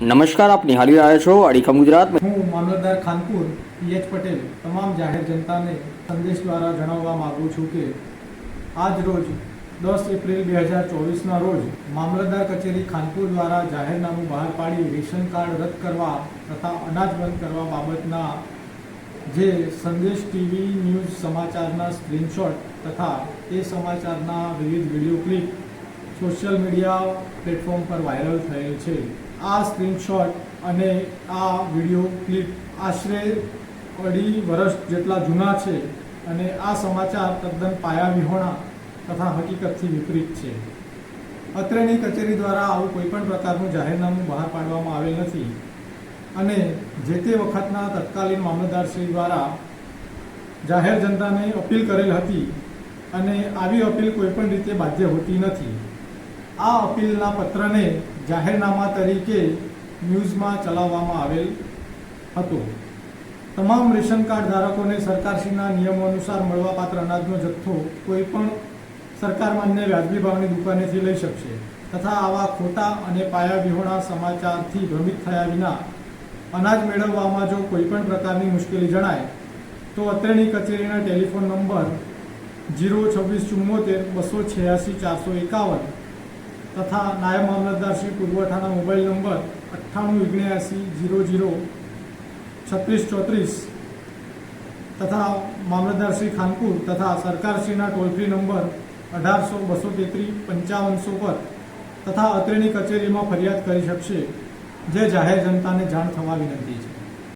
નમસ્કાર, આપ નિહાળી રહ્યા છો અડીખમ ગુજરાત. હું મામલતદાર ખાનપુર પીએચ પટેલ, તમામ જાહેર જનતાને સંદેશ દ્વારા જણાવવા માગું છું કે આજ રોજ દસ એપ્રિલ બે હજાર ચોવીસના રોજ મામલતદાર કચેરી ખાનપુર દ્વારા જાહેરનામું બહાર પાડી રેશન કાર્ડ રદ કરવા તથા અનાજ બંધ કરવા બાબતના જે સંદેશ ટીવી ન્યૂઝ સમાચારના સ્ક્રીનશોટ તથા એ સમાચારના વિવિધ video clip social media platform પર વાયરલ થયેલ છે. આ સ્ક્રીનશોટ અને આ વીડિયો ક્લિપ આશરે અઢી વર્ષ જેટલા જૂના છે અને આ સમાચાર તદ્દન પાયાવિહોણા તથા હકીકતથી વિપરીત છે. અત્રેની કચેરી દ્વારા આવું કોઈપણ પ્રકારનું જાહેરનામું બહાર પાડવામાં આવેલ નથી અને જે તે વખતના તત્કાલીન મામલતદારશ્રી દ્વારા જાહેર જનતાને અપીલ કરેલ હતી અને આવી અપીલ કોઈપણ રીતે બાધ્ય હોતી નથી. આ અપીલના પત્રને જાહેરનામા તરીકે ન્યૂઝમાં ચલાવવામાં આવેલ હતો. તમામ રેશન કાર્ડ ધારકોને સરકારશ્રીના નિયમો અનુસાર મળવાપાત્ર અનાજનો જથ્થો કોઈ પણ સરકાર માન્ય વ્યાજબી ભાવની દુકાનેથી લઈ શકશે તથા આવા ખોટા અને પાયા વિહોણા સમાચારથી ભ્રમિત થયા વિના અનાજ મેળવવામાં જો કોઈ પણ પ્રકારની મુશ્કેલી જણાય, તો અત્રેની કચેરીના ટેલિફોન નંબર જીરો છવ્વીસ ચુમ્મોતેર બસો છ્યાસી ચારસો એકાવન તથા નાયબ મામલતદાર શ્રી પુરવઠાના મોબાઈલ નંબર અઠ્ઠાણું ઓગણ્યાસી જીરો જીરો છત્રીસ ચોત્રીસ તથા મામલતદાર શ્રી ખાનપુર તથા સરકારશ્રીના ટોલ ફ્રી નંબર અઢારસો બસો તેત્રીસ પંચાવનસો પર તથા અત્રેની કચેરીમાં ફરિયાદ કરી શકશે. જે જાહેર જનતાને જાણ થવા વિનંતી છે